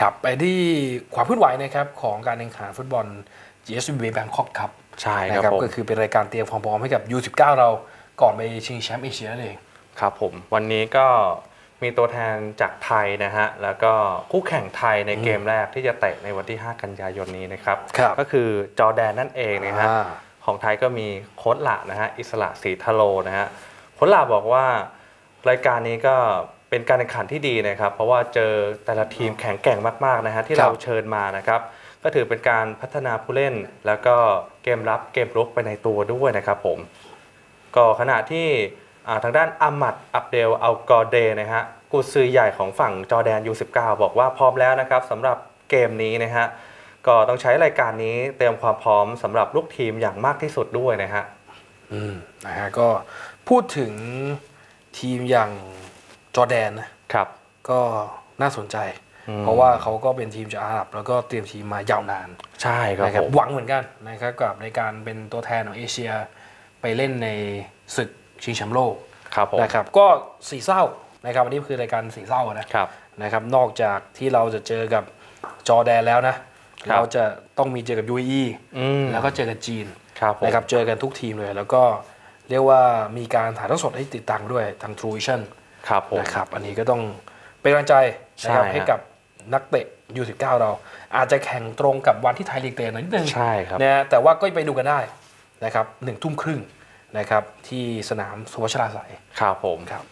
ครับไปที่ความเคลื่อนไหวนะครับของการแข่งขันฟุตบอล GSB Bangkok ครับใช่นะครับผมก็คือเป็นรายการเตรียมความพร้อมให้กับ U19 เราก่อนไปชิงแชมป์เอเชียนั่นเองครับผมวันนี้ก็มีตัวแทนจากไทยนะฮะ แล้วก็คู่แข่งไทยในเกมแรกที่จะเตะในวันที่ 5 กันยายนนี้นะครับครับก็คือจอร์แดนนั่นเองนะฮะอ่าของไทยก็มีโค้ชหละนะฮะอิสระศรีทะโลนะฮะโค้ชหละบอกว่ารายการนี้ก็ เป็นการแข่งขันที่ดีนะครับ เพราะว่าเจอแต่ละทีมแข็งแกร่งมากๆนะฮะที่ครับเราเชิญมานะครับก็ถือเป็นการพัฒนาผู้เล่น แล้วก็เกมรับเกมรุกไปในตัวด้วยนะครับผมก็ขณะที่อ่าทางด้านอามัดอับเดลอัลกอเดนะฮะกุซือใหญ่ของฝั่งจอร์แดน U19 บอกว่าพร้อมแล้วนะครับสำหรับเกมนี้นะฮะก็ต้องใช้รายการนี้เตรียมความพร้อมสำหรับลูกทีมอย่างมากที่สุดด้วยนะฮะอืมนะฮะก็พูดถึงทีมอย่าง จอร์แดนนะครับ ก็น่าสนใจอืมเพราะว่าเขาก็เป็นทีมจากอาหรับ แล้วก็เตรียมทีมมายาวนาน ใช่ครับนะครับผมหวังเหมือนกันนะครับกับในการเป็นตัวแทนของเอเชียไปเล่นในศึกชิงแชมป์โลกครับผมนะครับ ก็สีเศร้านะครับวันนี้คือรายการสีเศร้านะครับนะครับ นอกจากที่เราจะเจอกับจอร์แดนแล้วนะครับเราจะต้องมีเจอกับ UAE อืมแล้วก็เจอกับจีนครับผมนะครับเจอกันทุกทีมเลย แล้วก็เรียกว่ามีการถ่ายทอดสดให้ติดตามด้วยทาง True Vision ครับผมนะครับ อันนี้ก็ต้องเป็นกำลังใจนะครับใช่ฮะให้กับนักเตะ U19 เรา อาจจะแข่งตรงกับวันที่ไทยลีกเตะหน่อยนิดนึงใช่ครับนะฮะแต่ว่าก็ไปดูกันได้นะครับหนึ่งทุ่มครึ่งนะครับที่สนามสุวัชราไสยครับผมครับ